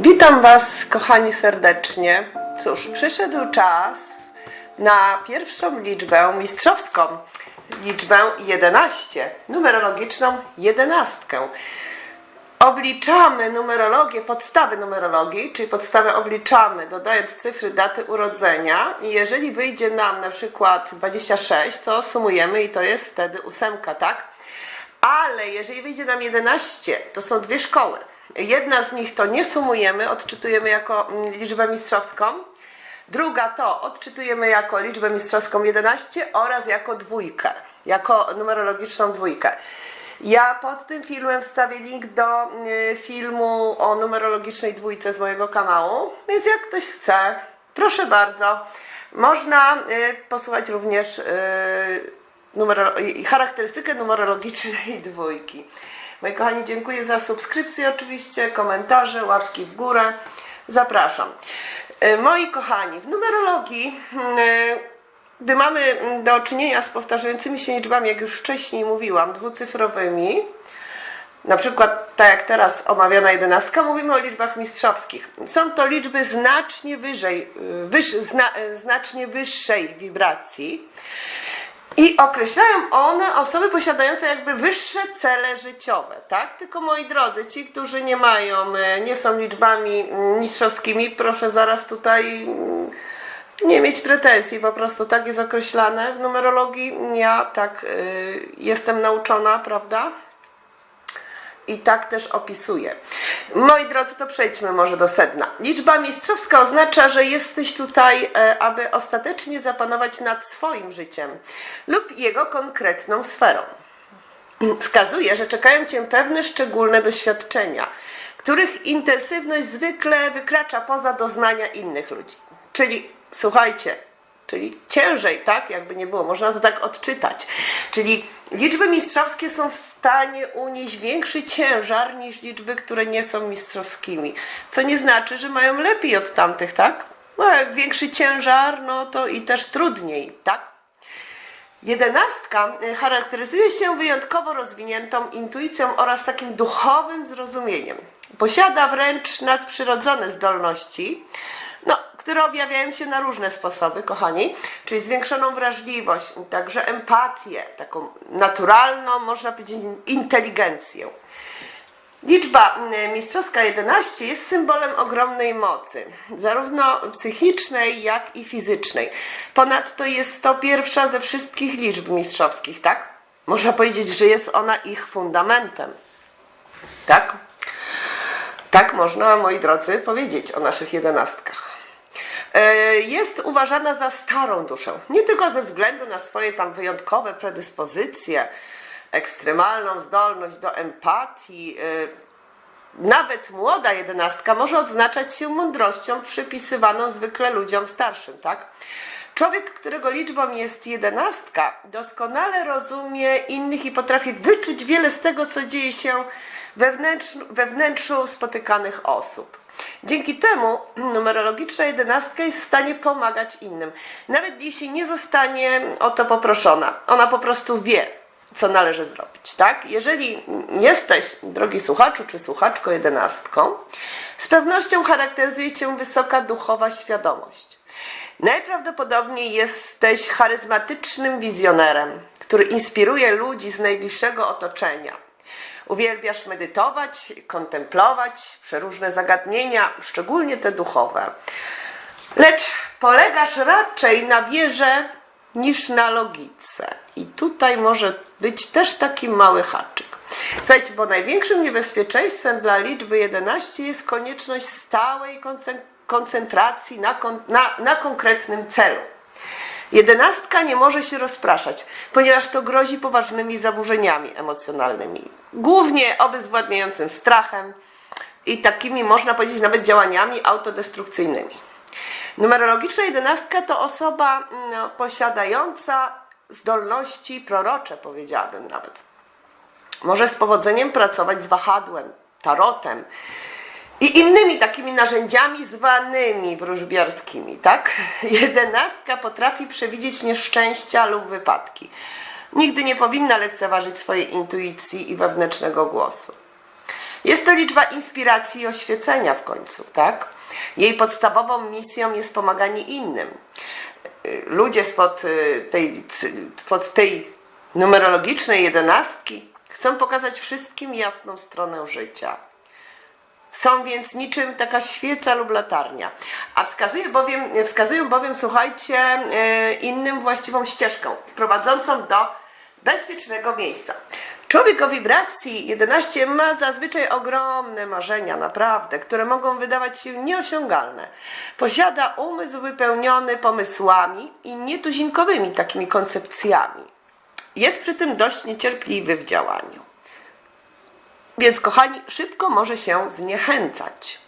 Witam Was, kochani, serdecznie. Cóż, przyszedł czas na pierwszą liczbę mistrzowską, liczbę 11, numerologiczną jedenastkę. Obliczamy numerologię, podstawy numerologii, czyli podstawę obliczamy, dodając cyfry daty urodzenia i jeżeli wyjdzie nam na przykład 26, to sumujemy i to jest wtedy ósemka, tak? Ale jeżeli wyjdzie nam 11, to są dwie szkoły. Jedna z nich to nie sumujemy, odczytujemy jako mm, liczbę mistrzowską. Druga to odczytujemy jako liczbę mistrzowską 11 oraz jako dwójkę, jako numerologiczną dwójkę. Ja pod tym filmem wstawię link do y, filmu o numerologicznej dwójce z mojego kanału, więc jak ktoś chce, proszę bardzo. Można y, posłuchać również y, numero, charakterystykę numerologicznej dwójki. Moi kochani, dziękuję za subskrypcję oczywiście, komentarze, łapki w górę. Zapraszam. Moi kochani, w numerologii, gdy mamy do czynienia z powtarzającymi się liczbami, jak już wcześniej mówiłam, dwucyfrowymi, na przykład tak jak teraz omawiana jedenastka, mówimy o liczbach mistrzowskich. Są to liczby znacznie wyżej, y, wyż, zna, y, znacznie wyższej wibracji. I określają one osoby posiadające jakby wyższe cele życiowe, tak? Tylko moi drodzy, ci, którzy nie mają, e, nie są liczbami mm, mistrzowskimi, proszę zaraz tutaj mm, nie mieć pretensji, po prostu tak jest określane w numerologii. Ja tak y, jestem nauczona, prawda? i tak też opisuje. Moi drodzy, to przejdźmy może do sedna. Liczba mistrzowska oznacza, że jesteś tutaj, e, aby ostatecznie zapanować nad swoim życiem lub jego konkretną sferą. Wskazuje, że czekają cię pewne szczególne doświadczenia, których intensywność zwykle wykracza poza doznania innych ludzi. Czyli słuchajcie, czyli ciężej, tak? Jakby nie było, można to tak odczytać. Czyli liczby mistrzowskie są w stanie unieść większy ciężar niż liczby, które nie są mistrzowskimi. Co nie znaczy, że mają lepiej od tamtych, tak? No, jak większy ciężar, no to i też trudniej, tak? Jedenastka charakteryzuje się wyjątkowo rozwiniętą intuicją oraz takim duchowym zrozumieniem. Posiada wręcz nadprzyrodzone zdolności, no, które objawiają się na różne sposoby, kochani, czyli zwiększoną wrażliwość, także empatię, taką naturalną, można powiedzieć, inteligencję. Liczba mistrzowska 11 jest symbolem ogromnej mocy, zarówno psychicznej, jak i fizycznej. Ponadto jest to pierwsza ze wszystkich liczb mistrzowskich, tak? Można powiedzieć, że jest ona ich fundamentem. Tak? Tak można, moi drodzy, powiedzieć o naszych jedenastkach. E, Jest uważana za starą duszę, nie tylko ze względu na swoje tam wyjątkowe predyspozycje, ekstremalną zdolność do empatii. e, Nawet młoda jedenastka może odznaczać się mądrością przypisywaną zwykle ludziom starszym, tak? Człowiek, którego liczbą jest jedenastka, doskonale rozumie innych i potrafi wyczuć wiele z tego, co dzieje się we wnętrzu, we wnętrzu spotykanych osób. Dzięki temu numerologiczna jedenastka jest w stanie pomagać innym. Nawet jeśli nie zostanie o to poproszona. Ona po prostu wie, co należy zrobić, tak? Jeżeli jesteś, drogi słuchaczu czy słuchaczko jedenastką, z pewnością charakteryzuje cię wysoka duchowa świadomość. Najprawdopodobniej jesteś charyzmatycznym wizjonerem, który inspiruje ludzi z najbliższego otoczenia. Uwielbiasz medytować, kontemplować przeróżne zagadnienia, szczególnie te duchowe. Lecz polegasz raczej na wierze niż na logice. I tutaj może być też taki mały haczyk. Słuchajcie, bo największym niebezpieczeństwem dla liczby 11 jest konieczność stałej koncen- koncentracji na, kon- na, na konkretnym celu. Jedenastka nie może się rozpraszać, ponieważ to grozi poważnymi zaburzeniami emocjonalnymi, głównie obezwładniającym strachem i takimi, można powiedzieć, nawet działaniami autodestrukcyjnymi. Numerologiczna jedenastka to osoba no, posiadająca zdolności prorocze, powiedziałabym nawet. Może z powodzeniem pracować z wahadłem, tarotem i innymi takimi narzędziami zwanymi wróżbiarskimi, tak? Jedenastka potrafi przewidzieć nieszczęścia lub wypadki. Nigdy nie powinna lekceważyć swojej intuicji i wewnętrznego głosu. Jest to liczba inspiracji i oświecenia w końcu, tak? Jej podstawową misją jest pomaganie innym. Ludzie spod y, tej, spod tej numerologicznej jedenastki chcą pokazać wszystkim jasną stronę życia. Są więc niczym taka świeca lub latarnia. A wskazuje bowiem, wskazują bowiem, słuchajcie, e, innym właściwą ścieżką, prowadzącą do bezpiecznego miejsca. Człowiek o wibracji 11 ma zazwyczaj ogromne marzenia, naprawdę, które mogą wydawać się nieosiągalne. Posiada umysł wypełniony pomysłami i nietuzinkowymi takimi koncepcjami. Jest przy tym dość niecierpliwy w działaniu. Więc, kochani, szybko może się zniechęcać.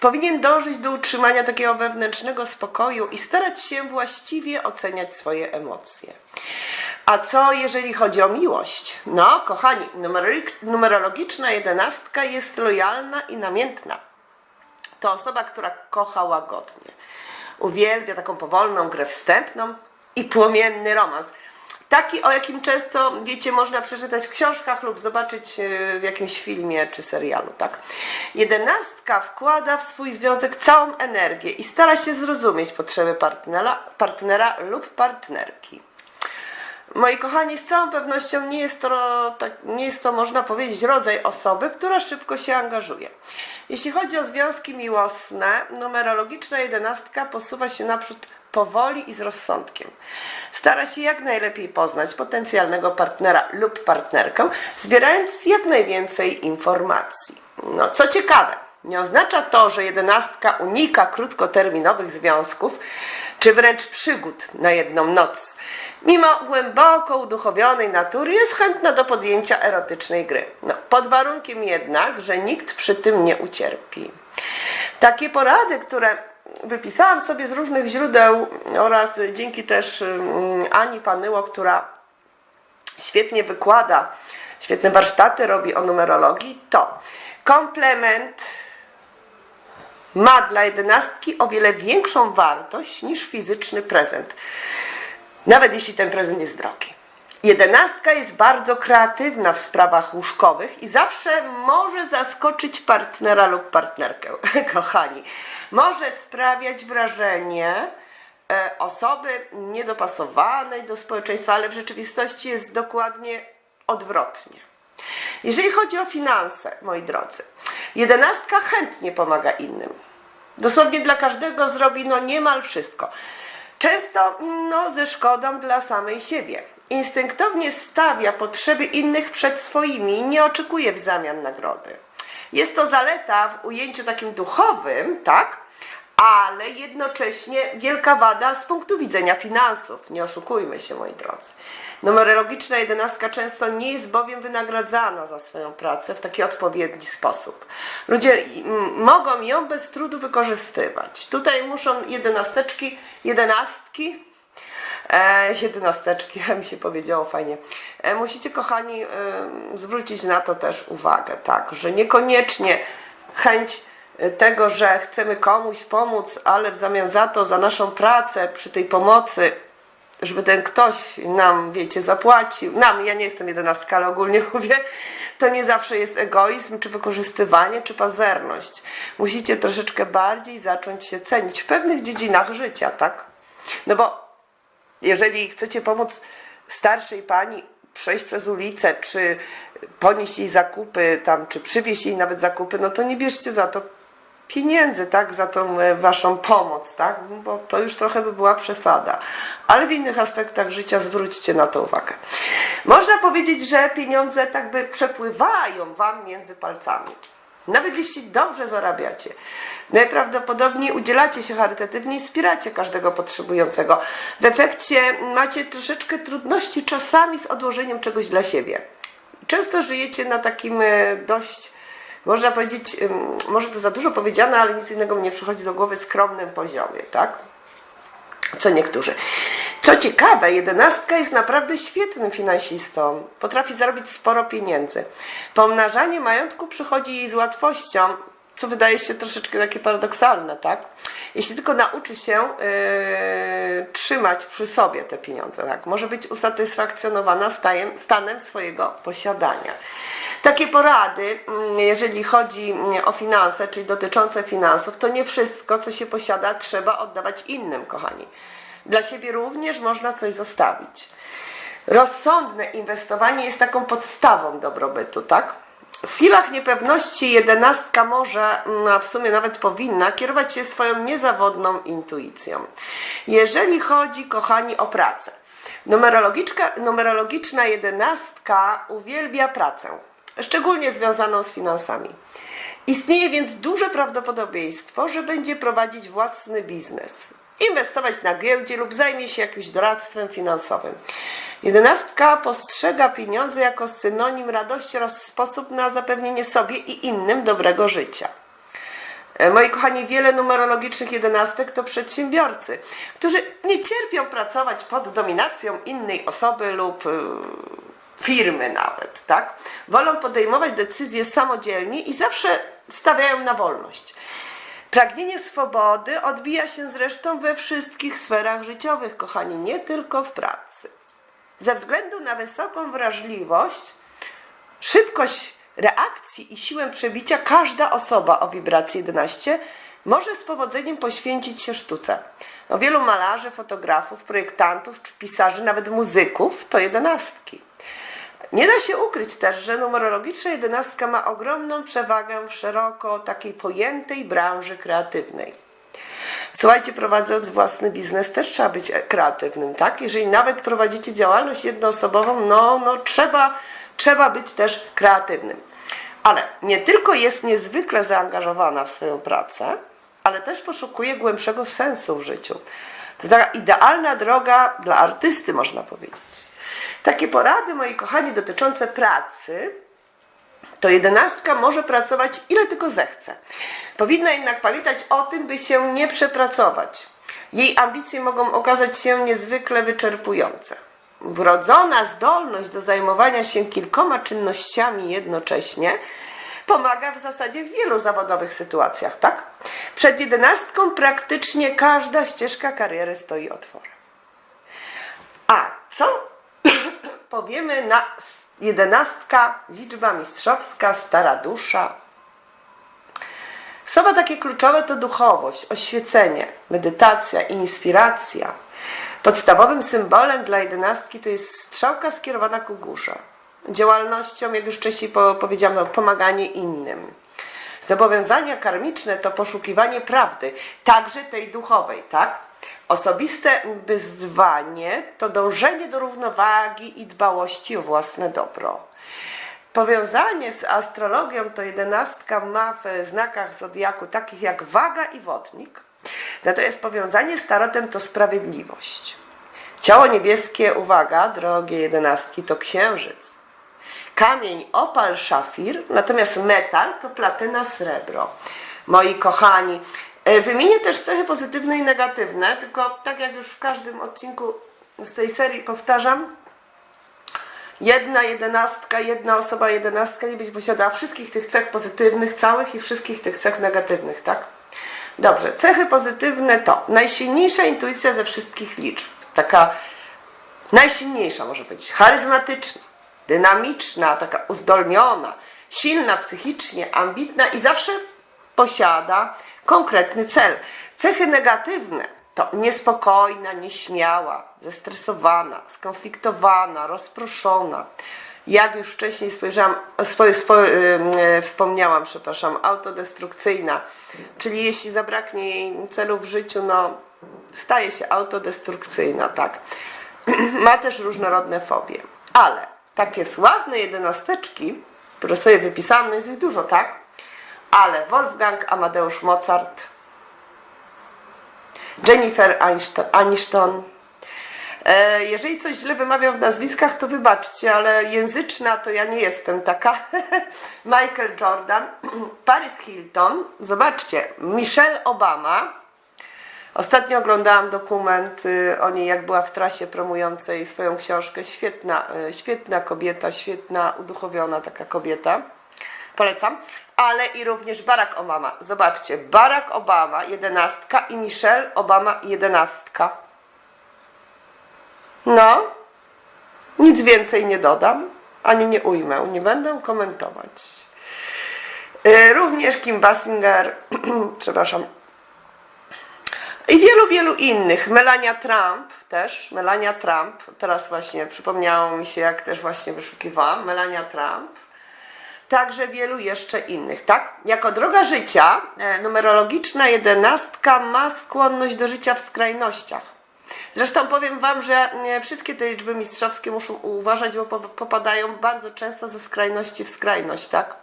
Powinien dążyć do utrzymania takiego wewnętrznego spokoju i starać się właściwie oceniać swoje emocje. A co jeżeli chodzi o miłość? No, kochani, numerologiczna jedenastka jest lojalna i namiętna. To osoba, która kocha łagodnie. Uwielbia taką powolną grę wstępną i płomienny romans. Taki, o jakim często, wiecie, można przeczytać w książkach lub zobaczyć e, w jakimś filmie czy serialu, tak? Jedenastka wkłada w swój związek całą energię i stara się zrozumieć potrzeby partnera, partnera lub partnerki. Moi kochani, z całą pewnością nie jest, to, tak, nie jest to, można powiedzieć, rodzaj osoby, która szybko się angażuje. Jeśli chodzi o związki miłosne, numerologiczna jedenastka posuwa się naprzód powoli i z rozsądkiem. Stara się jak najlepiej poznać potencjalnego partnera lub partnerkę, zbierając jak najwięcej informacji. No, co ciekawe, nie oznacza to, że jedenastka unika krótkoterminowych związków, czy wręcz przygód na jedną noc. Mimo głęboko uduchowionej natury jest chętna do podjęcia erotycznej gry. No, pod warunkiem jednak, że nikt przy tym nie ucierpi. Takie porady, które wypisałam sobie z różnych źródeł oraz dzięki też mm, Ani Panyło, która świetnie wykłada, świetne warsztaty robi o numerologii, to komplement ma dla jedenastki o wiele większą wartość niż fizyczny prezent. Nawet jeśli ten prezent jest drogi. Jedenastka jest bardzo kreatywna w sprawach łóżkowych i zawsze może zaskoczyć partnera lub partnerkę, kochani. Może sprawiać wrażenie e, osoby niedopasowanej do społeczeństwa, ale w rzeczywistości jest dokładnie odwrotnie. Jeżeli chodzi o finanse, moi drodzy, jedenastka chętnie pomaga innym. Dosłownie dla każdego zrobi no niemal wszystko. Często no, ze szkodą dla samej siebie. Instynktownie stawia potrzeby innych przed swoimi i nie oczekuje w zamian nagrody. Jest to zaleta w ujęciu takim duchowym, tak? Ale jednocześnie wielka wada z punktu widzenia finansów. Nie oszukujmy się, moi drodzy. Numerologiczna jedenastka często nie jest bowiem wynagradzana za swoją pracę w taki odpowiedni sposób. Ludzie mogą ją bez trudu wykorzystywać. Tutaj muszą jedenasteczki, jedenastki, E, jedenasteczki, mi się powiedziało fajnie. E, musicie, kochani, e, zwrócić na to też uwagę, tak, że niekoniecznie chęć tego, że chcemy komuś pomóc, ale w zamian za to, za naszą pracę przy tej pomocy, żeby ten ktoś nam, wiecie, zapłacił, nam, ja nie jestem jedenastka, ale ogólnie mówię, to nie zawsze jest egoizm, czy wykorzystywanie, czy pazerność. Musicie troszeczkę bardziej zacząć się cenić w pewnych dziedzinach życia, tak? No bo jeżeli chcecie pomóc starszej pani przejść przez ulicę, czy ponieść jej zakupy tam, czy przywieźć jej nawet zakupy, no to nie bierzcie za to pieniędzy, tak, za tą e, waszą pomoc, tak, bo to już trochę by była przesada. Ale w innych aspektach życia zwróćcie na to uwagę. Można powiedzieć, że pieniądze tak by przepływają wam między palcami. Nawet jeśli dobrze zarabiacie, najprawdopodobniej udzielacie się charytatywnie i wspieracie każdego potrzebującego. W efekcie macie troszeczkę trudności czasami z odłożeniem czegoś dla siebie. Często żyjecie na takim e, dość, można powiedzieć, może to za dużo powiedziane, ale nic innego mi nie przychodzi do głowy, skromnym poziomie, tak? Co niektórzy. Co ciekawe, jedenastka jest naprawdę świetnym finansistą. Potrafi zarobić sporo pieniędzy. Pomnażanie majątku przychodzi jej z łatwością, co wydaje się troszeczkę takie paradoksalne, tak? Jeśli tylko nauczy się yy, trzymać przy sobie te pieniądze, tak? Może być usatysfakcjonowana stajem, stanem swojego posiadania. Takie porady, mm, jeżeli chodzi mm, o finanse, czyli dotyczące finansów, to nie wszystko, co się posiada, trzeba oddawać innym, kochani. Dla siebie również można coś zostawić. Rozsądne inwestowanie jest taką podstawą dobrobytu, tak? W chwilach niepewności jedenastka może, mm, a w sumie nawet powinna, kierować się swoją niezawodną intuicją. Jeżeli chodzi, kochani, o pracę. Numerologiczka, numerologiczna jedenastka uwielbia pracę, szczególnie związaną z finansami. Istnieje więc duże prawdopodobieństwo, że będzie prowadzić własny biznes, inwestować na giełdzie lub zajmie się jakimś doradztwem finansowym. Jedenastka postrzega pieniądze jako synonim radości oraz sposób na zapewnienie sobie i innym dobrego życia. E, Moi kochani, wiele numerologicznych jedenastek to przedsiębiorcy, którzy nie cierpią pracować pod dominacją innej osoby lub y, firmy nawet, tak? Wolą podejmować decyzje samodzielnie i zawsze stawiają na wolność. Pragnienie swobody odbija się zresztą we wszystkich sferach życiowych, kochani, nie tylko w pracy. Ze względu na wysoką wrażliwość, szybkość reakcji i siłę przebicia, każda osoba o wibracji 11 może z powodzeniem poświęcić się sztuce. No, wielu malarzy, fotografów, projektantów czy pisarzy, nawet muzyków to jedenastki. Nie da się ukryć też, że numerologiczna jedenastka ma ogromną przewagę w szeroko takiej pojętej branży kreatywnej. Słuchajcie, prowadząc własny biznes też trzeba być kreatywnym, tak? Jeżeli nawet prowadzicie działalność jednoosobową, no, no trzeba, trzeba być też kreatywnym. Ale nie tylko jest niezwykle zaangażowana w swoją pracę, ale też poszukuje głębszego sensu w życiu. To taka idealna droga dla artysty, można powiedzieć. Takie porady, moi kochani, dotyczące pracy, to jedenastka może pracować ile tylko zechce. Powinna jednak pamiętać o tym, by się nie przepracować. Jej ambicje mogą okazać się niezwykle wyczerpujące. Wrodzona zdolność do zajmowania się kilkoma czynnościami jednocześnie pomaga w zasadzie w wielu zawodowych sytuacjach, tak? Przed jedenastką praktycznie każda ścieżka kariery stoi otworem. A co powiemy na jedenastka, liczba mistrzowska, stara dusza. Słowa takie kluczowe to duchowość, oświecenie, medytacja, inspiracja. Podstawowym symbolem dla jedenastki to jest strzałka skierowana ku górze. Działalnością, jak już wcześniej po, powiedziałam, no, pomaganie innym. Zobowiązania karmiczne to poszukiwanie prawdy, także tej duchowej, tak? Osobiste wyzwanie to dążenie do równowagi i dbałości o własne dobro. Powiązanie z astrologią to jedenastka ma w znakach zodiaku takich jak waga i wodnik. Natomiast powiązanie z tarotem to sprawiedliwość. Ciało niebieskie, uwaga, drogie jedenastki, to księżyc. Kamień opal szafir, natomiast metal to platyna srebro. Moi kochani, wymienię też cechy pozytywne i negatywne, tylko tak jak już w każdym odcinku z tej serii powtarzam, jedna jedenastka, jedna osoba jedenastka nie będzie posiadała wszystkich tych cech pozytywnych całych i wszystkich tych cech negatywnych, tak? Dobrze, cechy pozytywne to najsilniejsza intuicja ze wszystkich liczb. Taka najsilniejsza może być, charyzmatyczna, dynamiczna, taka uzdolniona, silna psychicznie, ambitna i zawsze posiada konkretny cel. Cechy negatywne to niespokojna, nieśmiała, zestresowana, skonfliktowana, rozproszona. Jak już wcześniej spojrzałam, spo, spo, yy, wspomniałam, przepraszam, autodestrukcyjna, czyli jeśli zabraknie jej celu w życiu, no staje się autodestrukcyjna, tak. Ma też różnorodne fobie, ale takie sławne jedenasteczki, które sobie wypisałam, no jest ich dużo, tak? Ale Wolfgang Amadeusz Mozart, Jennifer Aniston. E, jeżeli coś źle wymawiam w nazwiskach, to wybaczcie, ale języczna to ja nie jestem taka. Michael Jordan, Paris Hilton, zobaczcie, Michelle Obama. Ostatnio oglądałam dokument y, o niej, jak była w trasie promującej swoją książkę. Świetna, y, świetna kobieta, świetna, uduchowiona taka kobieta. polecam, ale i również Barack Obama. Zobaczcie, Barack Obama jedenastka i Michelle Obama jedenastka. No, nic więcej nie dodam, ani nie ujmę, nie będę komentować. Y, Również Kim Basinger, przepraszam, i wielu, wielu innych. Melania Trump też, Melania Trump, teraz właśnie przypomniało mi się, jak też właśnie wyszukiwałam, Melania Trump. Także wielu jeszcze innych, tak? Jako droga życia, e, numerologiczna jedenastka ma skłonność do życia w skrajnościach. Zresztą powiem Wam, że e, wszystkie te liczby mistrzowskie muszą uważać, bo po- popadają bardzo często ze skrajności w skrajność, tak?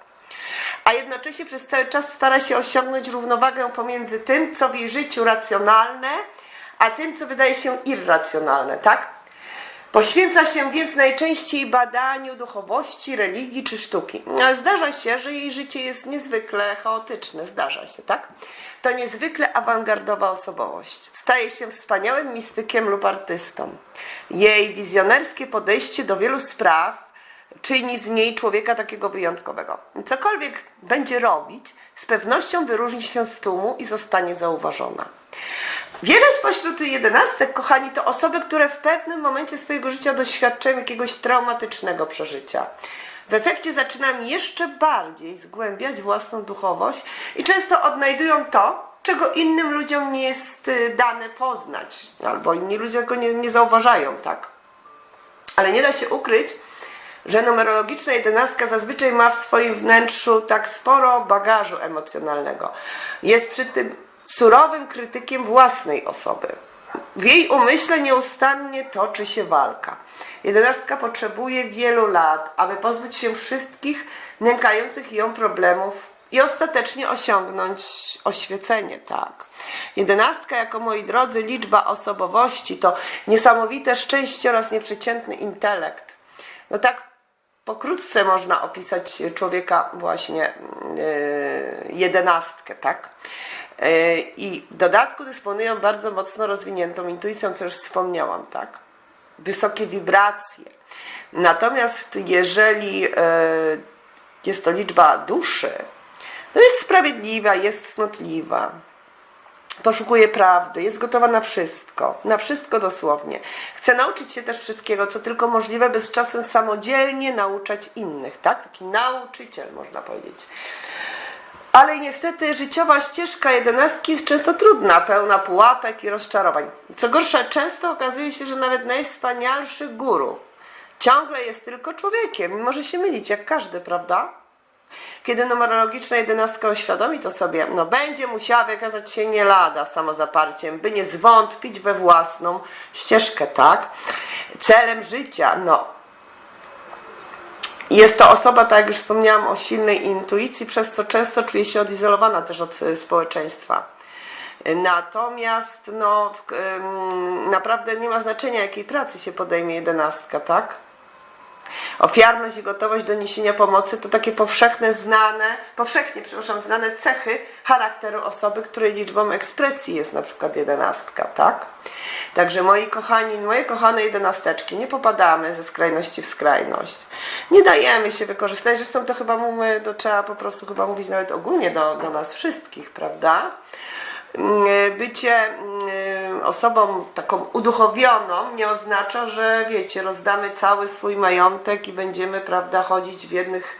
a jednocześnie przez cały czas stara się osiągnąć równowagę pomiędzy tym, co w jej życiu racjonalne, a tym, co wydaje się irracjonalne, tak? Poświęca się więc najczęściej badaniu duchowości, religii czy sztuki. Zdarza się, że jej życie jest niezwykle chaotyczne, zdarza się, tak? To niezwykle awangardowa osobowość. Staje się wspaniałym mistykiem lub artystą. Jej wizjonerskie podejście do wielu spraw czyni z niej człowieka takiego wyjątkowego. Cokolwiek będzie robić, z pewnością wyróżni się z tłumu i zostanie zauważona. Wiele spośród jedenastek, kochani, to osoby, które w pewnym momencie swojego życia doświadczyły jakiegoś traumatycznego przeżycia. W efekcie zaczynam jeszcze bardziej zgłębiać własną duchowość i często odnajdują to, czego innym ludziom nie jest y, dane poznać, albo inni ludzie go nie, nie zauważają, tak? Ale nie da się ukryć, że numerologiczna jedenastka zazwyczaj ma w swoim wnętrzu tak sporo bagażu emocjonalnego. Jest przy tym surowym krytykiem własnej osoby. W jej umyśle nieustannie toczy się walka. Jedenastka potrzebuje wielu lat, aby pozbyć się wszystkich nękających ją problemów i ostatecznie osiągnąć oświecenie, tak. Jedenastka, jako moi drodzy, liczba osobowości to niesamowite szczęście oraz nieprzeciętny intelekt. No tak pokrótce można opisać człowieka właśnie yy, jedenastkę, tak? Yy, I w dodatku dysponują bardzo mocno rozwiniętą intuicją, co już wspomniałam, tak? Wysokie wibracje. Natomiast jeżeli yy, jest to liczba duszy, to jest sprawiedliwa, jest cnotliwa, poszukuje prawdy, jest gotowa na wszystko, na wszystko dosłownie. Chce nauczyć się też wszystkiego, co tylko możliwe, by z czasem samodzielnie nauczać innych, tak? Taki nauczyciel, można powiedzieć. Ale niestety życiowa ścieżka jedenastki jest często trudna, pełna pułapek i rozczarowań. Co gorsza, często okazuje się, że nawet najwspanialszy guru ciągle jest tylko człowiekiem, może się mylić, jak każdy, prawda? Kiedy numerologiczna jedenastka uświadomi to sobie, no będzie musiała wykazać się nie lada samozaparciem, by nie zwątpić we własną ścieżkę, tak? Celem życia, no. Jest to osoba, tak jak już wspomniałam, o silnej intuicji, przez co często czuje się odizolowana też od y, społeczeństwa. Natomiast no, naprawdę nie ma znaczenia, jakiej pracy się podejmie jedenastka, tak? Ofiarność i gotowość do niesienia pomocy to takie powszechne znane, powszechnie, przepraszam, znane cechy charakteru osoby, której liczbą ekspresji jest na przykład jedenastka, tak? Także moi kochani, moje kochane jedenasteczki, nie popadamy ze skrajności w skrajność. Nie dajemy się wykorzystać, zresztą to chyba mówimy, to trzeba po prostu chyba mówić nawet ogólnie do, do nas wszystkich, prawda? Mm, bycie mm, osobą taką uduchowioną nie oznacza, że wiecie, rozdamy cały swój majątek i będziemy, prawda, chodzić w jednych,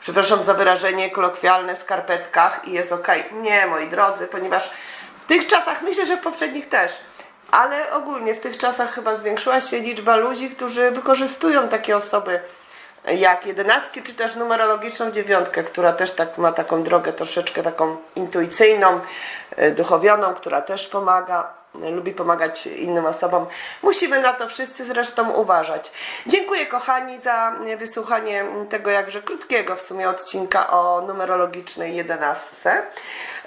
przepraszam za wyrażenie kolokwialne, skarpetkach i jest okej. Nie, moi drodzy, ponieważ w tych czasach, myślę, że w poprzednich też, ale ogólnie w tych czasach chyba zwiększyła się liczba ludzi, którzy wykorzystują takie osoby jak jedenastki, czy też numerologiczną dziewiątkę, która też tak ma taką drogę troszeczkę taką intuicyjną, e, duchowioną, która też pomaga, lubi pomagać innym osobom. Musimy na to wszyscy zresztą uważać. Dziękuję kochani za wysłuchanie tego jakże krótkiego w sumie odcinka o numerologicznej jedenastce.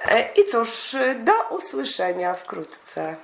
E, I cóż, do usłyszenia wkrótce.